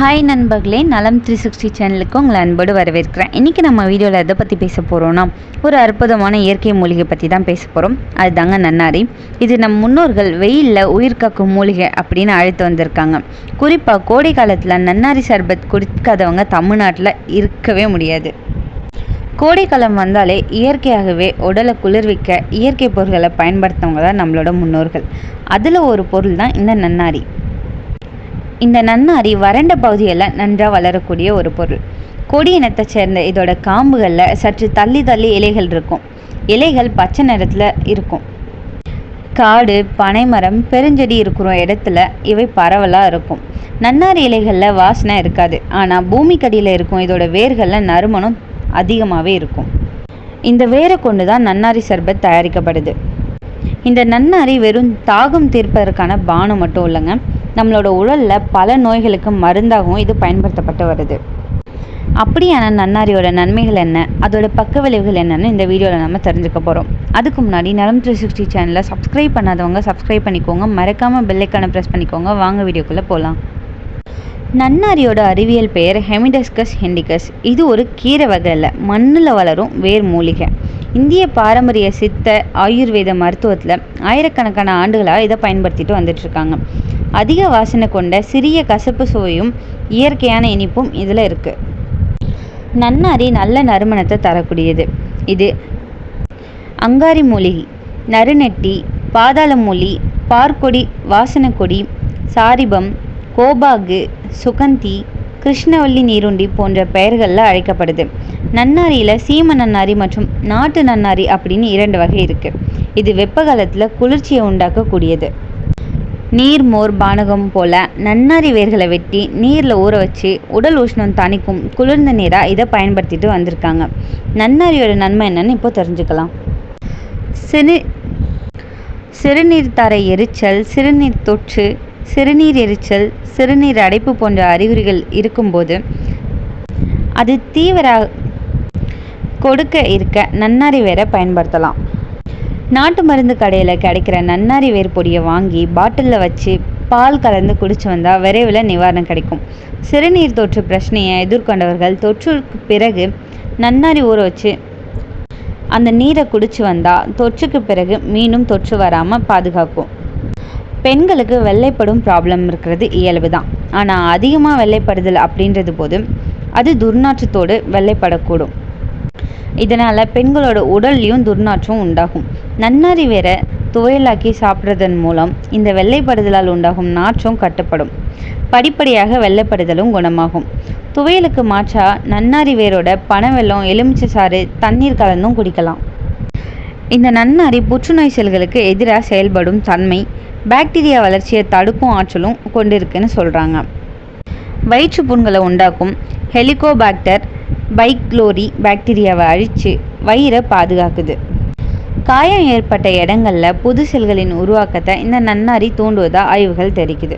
Hi நண்பர்களே நலம் three sixty சேனலுக்கு உங்களை அன்போடு வரவேற்கிறேன். இன்றைக்கி நம்ம வீடியோவில் எதை பற்றி பேச போகிறோன்னா ஒரு அற்புதமான இயற்கை மூலிகை பற்றி தான் பேச போகிறோம் அதுதாங்க நன்னாரி. இது நம் முன்னோர்கள் வெயிலில் உயிர் காக்கும் மூலிகை அப்படின்னு அழைத்து வந்திருக்காங்க. குறிப்பாக கோடை காலத்தில் நன்னாரி சர்பத் குடிக்காதவங்க தமிழ்நாட்டில் இருக்கவே முடியாது. கோடைக்காலம் வந்தாலே இயற்கையாகவே உடலை குளிர்விக்க இயற்கை பொருட்களை பயன்படுத்தவங்க தான் நம்மளோட முன்னோர்கள். அதில் ஒரு பொருள் தான் இந்த நன்னாரி. இந்த நன்னாரி வறண்ட பகுதியில் நன்றாக வளரக்கூடிய ஒரு பொருள். கொடி இனத்தை சேர்ந்த இதோட காம்புகளில் சற்று தள்ளி தள்ளி இலைகள் இருக்கும். இலைகள் பச்சை நிறத்தில் இருக்கும். காடு பனைமரம் பெருஞ்செடி இருக்கிற இடத்துல இவை பரவலாக இருக்கும். நன்னாரி இலைகளில் வாசனை இருக்காது. ஆனால் பூமிக்கடியில் இருக்கும் இதோட வேர்களில் நறுமணம் அதிகமாகவே இருக்கும். இந்த வேரை கொண்டு தான் நன்னாரி சர்பத் தயாரிக்கப்படுது. இந்த நன்னாரி வெறும் தாகம் தீர்ப்பதற்கான பானம் மட்டும் இல்லைங்க. நம்மளோட உடலில் பல நோய்களுக்கு மருந்தாகவும் இது பயன்படுத்தப்பட்டு வருது. அப்படியான நன்னாரியோட நன்மைகள் என்ன? அதோட பக்க விளைவுகள் என்னன்னு இந்த வீடியோவில் நம்ம தெரிஞ்சுக்க போகிறோம் அதுக்கு முன்னாடி நலம் த்ரீ சிக்ஸ்டி சேனலை சப்ஸ்கிரைப் பண்ணாதவங்க சப்ஸ்கிரைப் பண்ணிக்கோங்க. மறக்காமல் பெல்லைக்கான ப்ரெஸ் பண்ணிக்கோங்க. வாங்க வீடியோக்குள்ளே போகலாம் நன்னாரியோட அறிவியல் பெயர் ஹெமிடஸ்கஸ் ஹெண்டிகஸ். இது ஒரு கீரை வகை இல்லை மண்ணில் வளரும் வேர் மூலிகை. இந்திய பாரம்பரிய சித்த ஆயுர்வேத மருத்துவத்தில் ஆயிரக்கணக்கான ஆண்டுகளாக இதை பயன்படுத்திட்டு வந்துட்டுருக்காங்க அதிக வாசனை கொண்ட சிறிய கசப்பு சுவையும் இயற்கையான இனிப்பும் இதில் இருக்குது நன்னாரி நல்ல நறுமணத்தை தரக்கூடியது. இது அங்காரி மூலிகை நறுநெட்டி பாதாள மூலி பார்க்கொடி வாசனக்கொடி சாரிபம் கோபாகு சுகந்தி கிருஷ்ணவல்லி நீருண்டி போன்ற பெயர்களில் அழைக்கப்படுது. நன்னாரியில் சீம நன்னாரி மற்றும் நாட்டு நன்னாரி அப்படின்னு இரண்டு வகை இருக்குது இது வெப்ப காலத்தில் குளிர்ச்சியை உண்டாக்கக்கூடியது. நீர் மோர் பானகம் போல நன்னாரி வேர்களை வெட்டி நீரில் ஊற வச்சு உடல் உஷ்ணம் தணிக்கும் குளிர்ந்த நீராக இதை பயன்படுத்திட்டு வந்திருக்காங்க. நன்னாரியோட நன்மை என்னன்னு இப்போ தெரிஞ்சுக்கலாம். சிறு சிறுநீர் தர எரிச்சல் சிறுநீர் தொற்று சிறுநீர் எரிச்சல் சிறுநீர் அடைப்பு போன்ற அறிகுறிகள் இருக்கும்போது அது தீவிர கொடுக்க இருக்க நன்னாரி வேரை பயன்படுத்தலாம். நாட்டு மருந்து கடையில் கிடைக்கிற நன்னாரி வேர் பொடியை வாங்கி பாட்டிலில் வச்சு பால் கலந்து குடிச்சு வந்தால் விரைவில் நிவாரணம் கிடைக்கும். சிறுநீர் தொற்று பிரச்சனையை எதிர்கொண்டவர்கள் தொற்றுக்கு பிறகு நன்னாரி ஊற வச்சு அந்த நீரை குடிச்சு வந்தால் தொற்றுக்கு பிறகு மீண்டும் தொற்று வராமல் பாதுகாக்கும். பெண்களுக்கு வெள்ளைப்படும் ப்ராப்ளம் இருக்கிறது இயல்பு தான். ஆனால் அதிகமாக வெள்ளைப்படுதல் அப்படின்றது போது அது துர்நாற்றத்தோடு வெள்ளைப்படக்கூடும். இதனால் பெண்களோட உடல்லையும் துர்நாற்றம் உண்டாகும். நன்னாரி வேற துவையலாக்கி சாப்பிட்றதன் மூலம் இந்த வெள்ளைப்படுதலால் உண்டாகும் நாற்றம் கட்டுப்படும். படிப்படியாக வெள்ளைப்படுதலும் குணமாகும். துவையலுக்கு மாற்றா நன்னாரி வேரோட பனவெல்லம் எலுமிச்சை சாறு தண்ணீர் கலந்தும் குடிக்கலாம். இந்த நன்னாரி புற்றுநோய் செல்களுக்கு எதிராக செயல்படும் தன்மை பாக்டீரியா வளர்ச்சியை தடுக்கும் ஆற்றலும் கொண்டிருக்குன்னு சொல்கிறாங்க வயிற்று புண்களை உண்டாக்கும் ஹெலிகோபாக்டர் பைக்ளோரி பாக்டீரியாவை அழித்து வயிறை பாதுகாக்குது. காயம் ஏற்பட்ட இடங்களில் புது செல்களின் உருவாக்கத்தை இந்த நன்னாரி தூண்டுவதாக ஆய்வுகள் தெரிவிக்குது.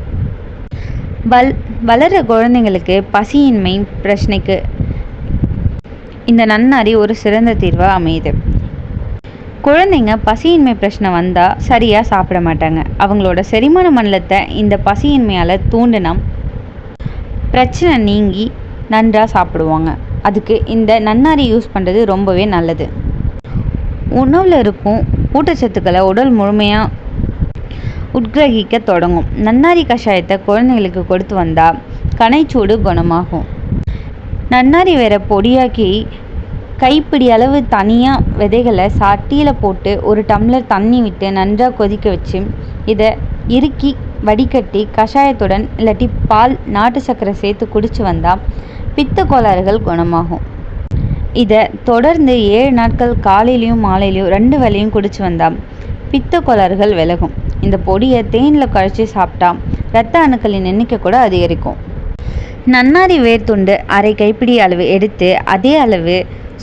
வல் வளர குழந்தைங்களுக்கு பசியின்மை பிரச்சனைக்கு இந்த நன்னாரி ஒரு சிறந்த தீர்வாக அமையுது. குழந்தைங்க பசியின்மை பிரச்சனை வந்தால் சரியாக சாப்பிட மாட்டாங்க. அவங்களோட செரிமான மண்டலத்தை இந்த பசியின்மையால் தூண்டினா பிரச்சனை நீங்கி நன்றாக சாப்பிடுவாங்க. அதுக்கு இந்த நன்னாரி யூஸ் பண்ணுறது ரொம்பவே நல்லது. உணவில் இருக்கும் ஊட்டச்சத்துக்களை உடல் முழுமையாக உட்கிரகிக்க தொடங்கும். நன்னாரி கஷாயத்தை குழந்தைங்களுக்கு கொடுத்து வந்தால் கனைச்சூடு குணமாகும். நன்னாரி வேற பொடியாக்கி கைப்பிடி அளவு தனியாக விதைகளை சட்டியில் போட்டு ஒரு டம்ளர் தண்ணி விட்டு நன்றாக கொதிக்க வச்சு இதை இறுக்கி வடிகட்டி கஷாயத்துடன் இல்லாட்டி பால் நாட்டு சர்க்கரை சேர்த்து குடித்து வந்தால் பித்த கோளாறுகள் குணமாகும். இதை தொடர்ந்து ஏழு நாட்கள் காலையிலையும் மாலையிலையும் ரெண்டு வேலையும் குடிச்சு வந்தால் பித்த கோளாறுகள் விலகும். இந்த பொடியை தேனில் குழச்சி சாப்பிட்டா இரத்த அணுக்களின் எண்ணிக்கை கூட அதிகரிக்கும். நன்னாரி வேர்த்துண்டு அரை கைப்பிடி அளவு எடுத்து அதே அளவு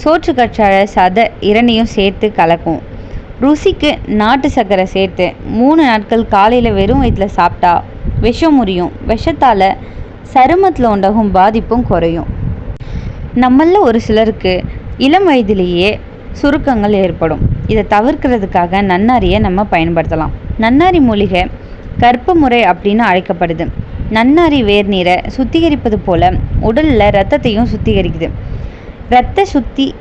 சோற்று கற்றாழ சத இரண்டையும் சேர்த்து கலக்கும். ருசிக்கு நாட்டு சர்க்கரை சேர்த்து மூணு நாட்கள் காலையில் வெறும் வயிற்றில் சாப்பிட்டா விஷம் முறியும். விஷத்தால் சருமத்தில் உண்டாகும் பாதிப்பும் குறையும். நம்மளில் ஒரு சிலருக்கு இளம் வயதிலேயே சுருக்கங்கள் ஏற்படும். இதை தவிர்க்கிறதுக்காக நன்னாரியை நம்ம பயன்படுத்தலாம். நன்னாரி மூலிகை கற்ப முறை அப்படின்னு அழைக்கப்படுது. நன்னாரி வேர் நீரை சுத்திகரிப்பது போல் உடலில் ரத்தத்தையும் சுத்திகரிக்குது. ரத்த சுத்தி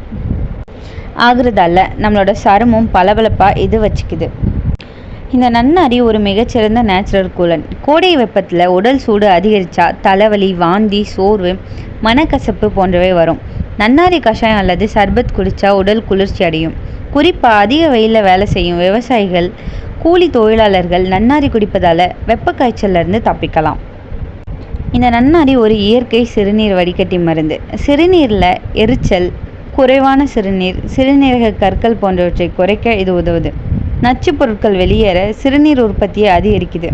ஆகுறதால நம்மளோட சருமம் பளபளப்பாக இது வச்சுக்குது. இந்த நன்னாரி ஒரு மிகச்சிறந்த நேச்சுரல் கூலன் கோடை வெப்பத்தில் உடல் சூடு அதிகரித்தா தலைவலி வாந்தி சோர்வு மனக்கசப்பு போன்றவை வரும். நன்னாரி கஷாயம் அல்லது சர்பத் குடித்தா உடல் குளிர்ச்சி அடையும். குறிப்பாக அதிக வெயிலில் வேலை செய்யும் விவசாயிகள் கூலி தொழிலாளர்கள் நன்னாரி குடிப்பதால் வெப்ப காய்ச்சலிருந்து தப்பிக்கலாம். இந்த நன்னாரி ஒரு இயற்கை சிறுநீர் வடிகட்டி மருந்து. சிறுநீரில் எரிச்சல் குறைவான சிறுநீர் சிறுநீரக கற்கள் போன்றவற்றை குறைக்க இது உதவுது. நச்சு பொருட்கள் வெளியேற சிறுநீர் உற்பத்தியை அதிகரிக்குது.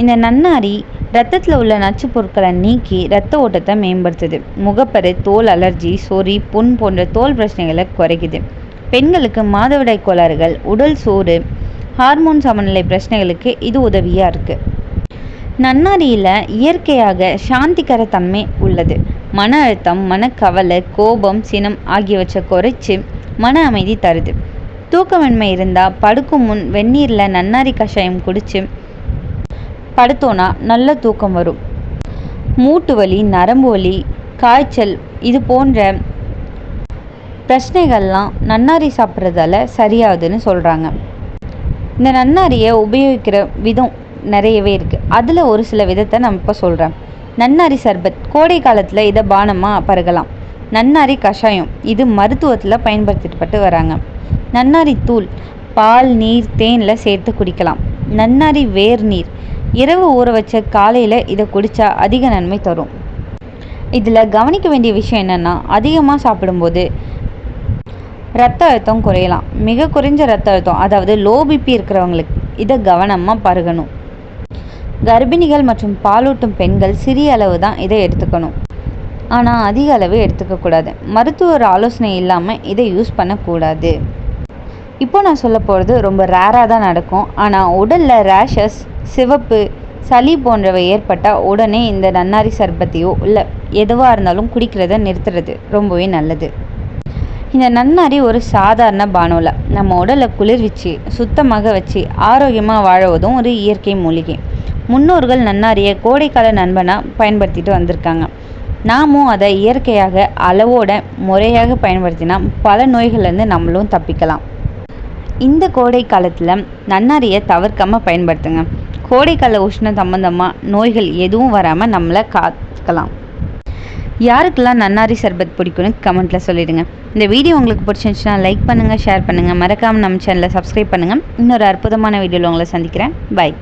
இந்த நன்னாரி ரத்தத்தில் உள்ள நச்சு பொருட்களை நீக்கி ரத்த ஓட்டத்தை மேம்படுத்துது. முகப்பரு தோல் அலர்ஜி சொறி புண் போன்ற தோல் பிரச்சனைகளை குறைக்குது. பெண்களுக்கு மாதவிடாய் கோளாறுகள் உடல் சோறு ஹார்மோன் சமநிலை பிரச்சனைகளுக்கு இது உதவியாக இருக்குது நன்னாரியில் இயற்கையாக சாந்திகர தன்மை உள்ளது. மன அழுத்தம் மனக்கவலை கோபம் சினம் ஆகியவற்றை குறைச்சி மன அமைதி தருது. தூக்கமின்மை இருந்தால் படுக்கும் முன் வெந்நீரில் நன்னாரி கஷாயம் குடித்து படுத்தோன்னா நல்ல தூக்கம் வரும். மூட்டு வலி நரம்பு வலி காய்ச்சல் இது போன்ற பிரச்சனைகள்லாம் நன்னாரி சாப்பிட்றதால சரியாகுதுன்னு சொல்கிறாங்க இந்த நன்னாரியை உபயோகிக்கிற விதம் நிறையவே இருக்குது அதில் ஒரு சில விதத்தை நான் இப்போ சொல்கிறேன் நன்னாரி சர்பத் கோடை காலத்தில் இதை பானமாக பருகலாம். நன்னாரி கஷாயம் இது மருத்துவத்தில் பயன்படுத்தப்பட்டு வராங்க. நன்னாரி தூள் பால் நீர் தேனில் சேர்த்து குடிக்கலாம். நன்னாரி வேர் நீர். இரவு ஊற வச்ச காலையில் இதை குடித்தா அதிக நன்மை தரும். இதில் கவனிக்க வேண்டிய விஷயம் என்னென்னா அதிகமாக சாப்பிடும்போது ரத்த அழுத்தம் குறையலாம். மிக குறைஞ்ச ரத்த அழுத்தம் அதாவது லோ பிபி இருக்கிறவங்களுக்கு இதை கவனமாக பருகணும். கர்ப்பிணிகள் மற்றும் பாலூட்டும் பெண்கள் சிறிய அளவு தான் இதை எடுத்துக்கணும். ஆனால் அதிக அளவு எடுத்துக்கக்கூடாது மருத்துவர் ஆலோசனை இல்லாமல் இதை யூஸ் பண்ணக்கூடாது. இப்போ நான் சொல்ல போகிறது ரொம்ப ரேராக தான் நடக்கும். ஆனால் உடலில் ரேஷஸ் சிவப்பு சளி போன்றவை ஏற்பட்டால் உடனே இந்த நன்னாரி சர்பத்தையோ இல்லை எதுவாக இருந்தாலும் குடிக்கிறத நிறுத்துறது ரொம்பவே நல்லது. இந்த நன்னாரி ஒரு சாதாரண பானோல. நம்ம உடலை குளிர்விச்சு சுத்தமாக வச்சு ஆரோக்கியமாக வாழவதும் ஒரு இயற்கை மூலிகை. முன்னோர்கள் நன்னாரியை கோடைக்கால நண்பனாக பயன்படுத்திட்டு வந்திருக்காங்க. நாமும் அதை இயற்கையாக அளவோட முறையாக பயன்படுத்தினா பல நோய்கள்லேருந்து நம்மளும் தப்பிக்கலாம். இந்த கோடை காலத்தில் நன்னாரியை தவிர்க்காமல் பயன்படுத்துங்க. கோடைக்கால உஷ்ண சம்பந்தமாக நோய்கள் எதுவும் வராமல் நம்மளை காத்துக்கலாம் யாருக்கெல்லாம் நன்னாரி சர்பத் பிடிக்கும்னு கமெண்ட்டில் சொல்லிடுங்க. இந்த வீடியோ உங்களுக்கு பிடிச்சிருந்துச்சுன்னா லைக் பண்ணுங்கள் ஷேர் பண்ணுங்கள் மறக்காமல் நம்ம சேனலை சப்ஸ்கிரைப் பண்ணுங்கள் இன்னொரு அற்புதமான வீடியோவில் உங்களை சந்திக்கிறேன். பாய்